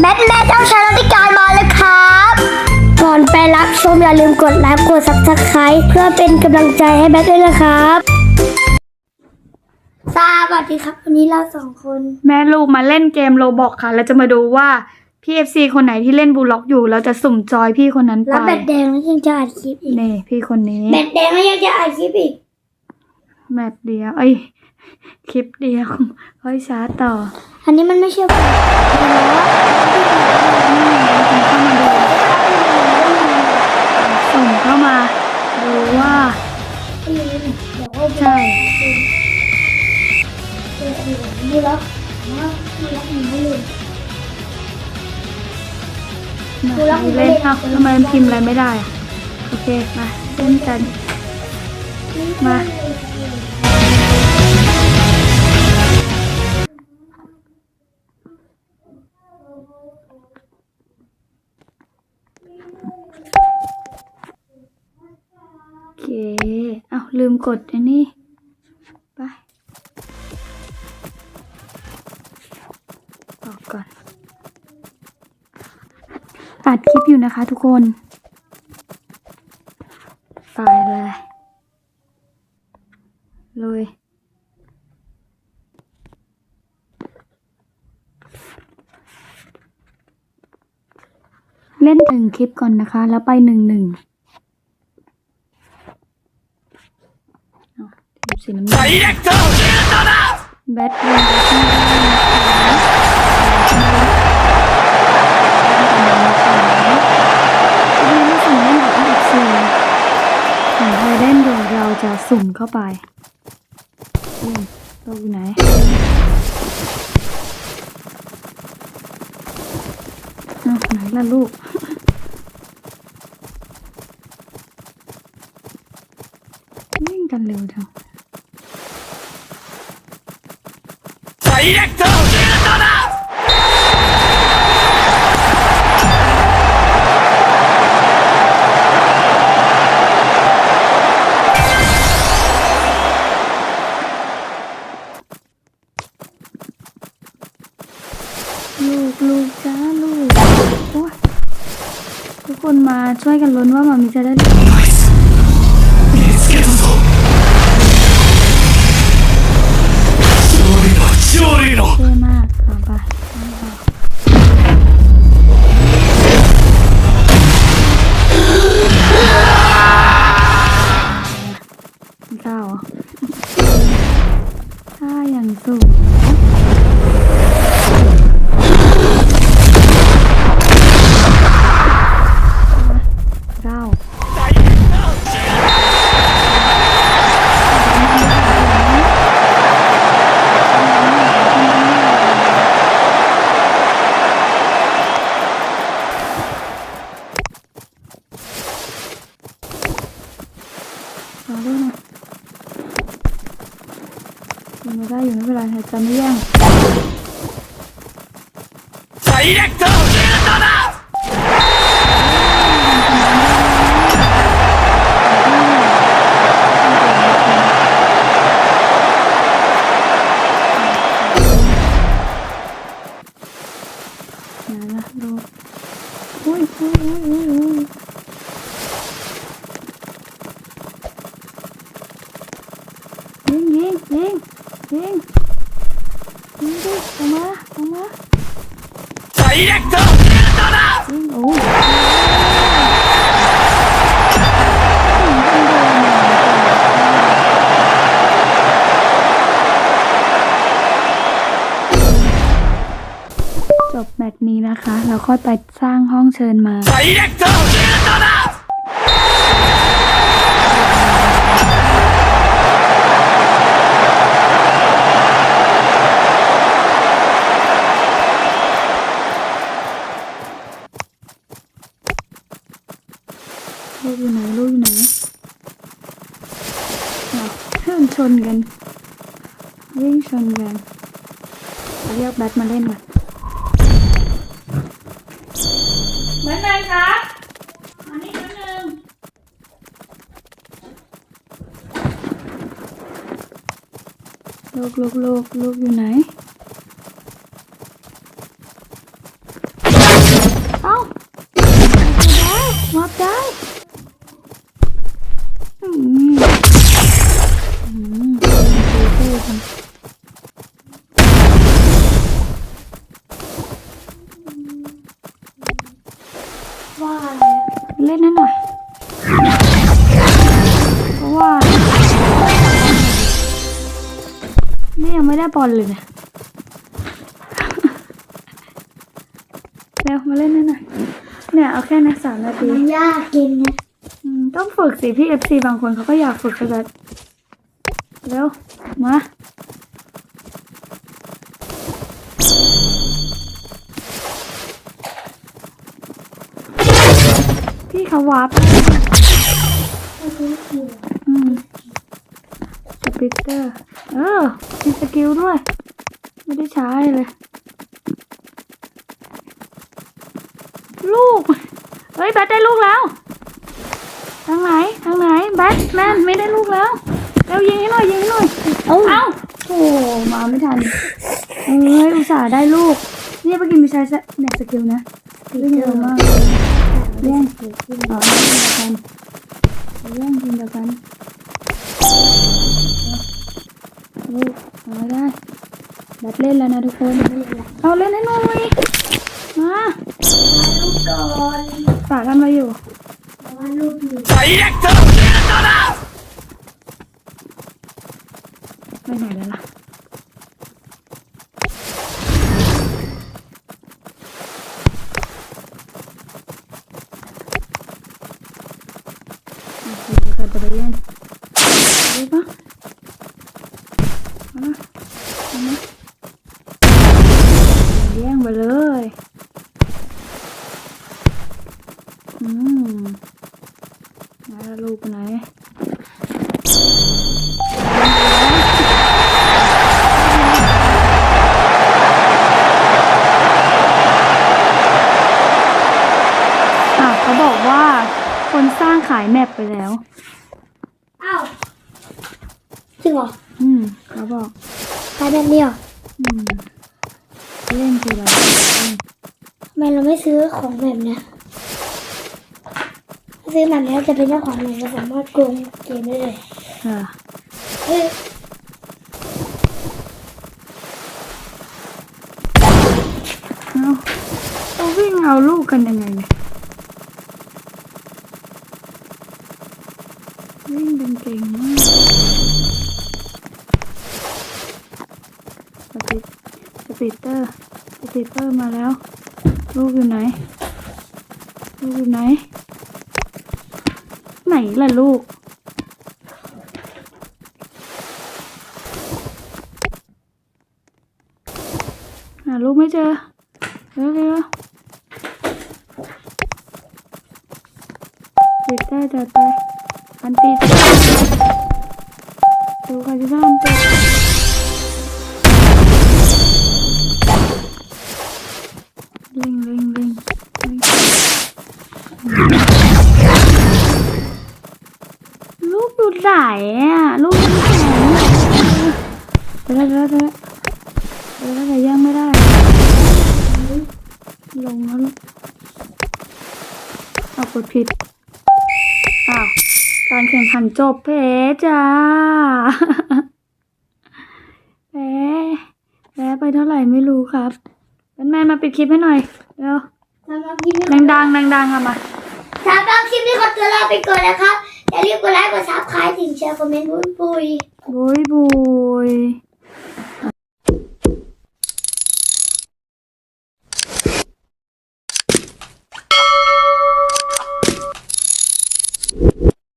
แบทแม่เจ้าชายรัติการมาแล้วครับ ก่อนไปรับชมอย่าลืมกดไลค์กดซับสไครต์เพื่อเป็นกำลังใจให้แบทด้วยนะครับสวัสดีครับ วันนี้เราสองคน แม่ลูกมาเล่นเกมโรบอกค่ะ แล้วจะมาดูว่าพี่เอฟซีคนไหนที่เล่นบูล็อกอยู่ เราจะสุ่มจอยพี่คนนั้นไปแล้วแบตแดงแล้วยังจะอัดคลิปอีกนี่พี่คนนี้ แบตแดงแล้วยังจะอัดคลิปอีกแมตช์เดียว เอ้ย คลิปเดียวค่อยช้าต่อ อันนี้มันไม่ใช่ผมส่งเข้ามาดูว่าเดี๋ยวว่าใช่ดูแล้วดูแล้วหนูไม่ลืมดูแล้วมาเล่นเอ้าทำไมมันพิมพ์อะไรไม่ได้อะโอเค มาเล่นกัน มา เคเอ้าลืมกดอันนี้ ไป ออกก่อน อัดคลิปอยู่นะคะทุกคน ตายเลยเลยเล่นหนึ่งคลิปก่อนนะคะ แล้วไปหนึ่งหนึ่งเอาทีม สีน้ำเงินแบทเวนไม่ไม่สุ่มเล่นกับอีกสี่ของใครเล่นอยู่เราจะสุ่มเข้าไปอืมเราอยู่ไหนอ้าวไหนล่ะลูกวิ่งกันเร็วจัง ลูกลูกจ้าลูกโอ้ยทุกคนมาช่วยกันลุ้นว่ามามีจะได้เล่น ถ้ ไม่เป็นไดูอุ้ยอุ้ยอุ้ยอุ้ยอุ้ยยิงยิงยิงยิงยิงดิออกมาออกมายิงโอ้จบแมตช์นี้นะคะ แล้วค่อยไปสร้างห้องเชิญมาลูก วิ่งชนกันเรียกแบทมาเล่นก่อนเหมือนกันครับมานี่นิดนึงลูกลูกลูกลูกอยู่ไหน เอ้าได้วับได้ ว่าเล่นให้หน่อยเพราะว่านี่ยังไม่ได้บอลเลยเนี่ยเร็วมาเล่นให้หน่อยเนี่ยเอาแค่นักสามนาทีมันยากกินนะอืมต้องฝึกสิพี่เอฟซีบางคนเขาก็อยากฝึกกันแบบเร็วมา พี่เขาวาร์ปอืมสปิเตอร์ เออ มีสกิลด้วย ไม่ได้ใช้เลย ลูก เฮ้ย แบทได้ลูกแล้ว ทางไหน ทางไหน แบทแมนไม่ได้ลูกแล้วเร็วยิงให้หน่อยยิงให้หน่อย เอ้าเอ้าโอ้มาไม่ทัน เอ้ย อุตส่าห์ได้ลูก เนี่ยเมื่อกี้มีใช้เนี่ยสกิลนะเล่นเยอะมาก แย่งอ๋อแย่งทีมเดียวกันแย่งทีมเดียวกันลูกเอาไม่ได้แบทเล่นแล้วนะทุกคน เอาเล่นให้หน่อยมาลูกก่อนฝากกันมาอยู่แต่ว่าลูกอยู่ไปไหนแล้วล่ะโอเคเดี๋ยวเราจะไปแย่งดูปะเอามาเอามาแย่งไปเลย อืมมาแล้วลูกไปไหนอะเขาบอกว่าคนสร้างขายแมปไปแล้วเอ้าจริงเหรอ อืมเขาบอกใครแบบนี้เหรออืมเล่นคืออะไรอืมทำไมเราไม่ซื้อของแบบเนี้ย ถ้าซื้อแบบนี้จะเป็นเจ้าของเลยเราสามารถโกงเกมได้เลยค่ะเฮ้ยเอาเอาวิ่งเอาลูกกันยังไงเนี่ยวิ่งเป็นเก่งมากสปีดสปีดเตอร์สปีดเตอร์มาแล้ว ลูกอยู่ไหน ลูกอยู่ไหนไหน ล่ะลูก หาลูกไม่เจอเร็วเร็วปิดได้จัดไปอันตีจัดไปดูกันที่บ้านตี อะลูกดูไหนเดี๋ยวเดี๋ยวเดี๋ยวเดี๋ยวแต่ยังไม่ได้ ลงแล้วลูกเอากดผิดอ้าวการแข่งขันจบแพจ้าแพ้แพ้ไปเท่าไหร่ไม่รู้ครับแมนมาปิดคลิปให้หน่อยเร็วสำหรับคลิปนี้ดังๆดังๆอะมา สำหรับคลิปนี้ขอตัวลาไปก่อนนะครับ อย่าลืมกดไลค์กดซับสไครต์ถึงแชร์คอมเมนต์บุยบุยบุยบุย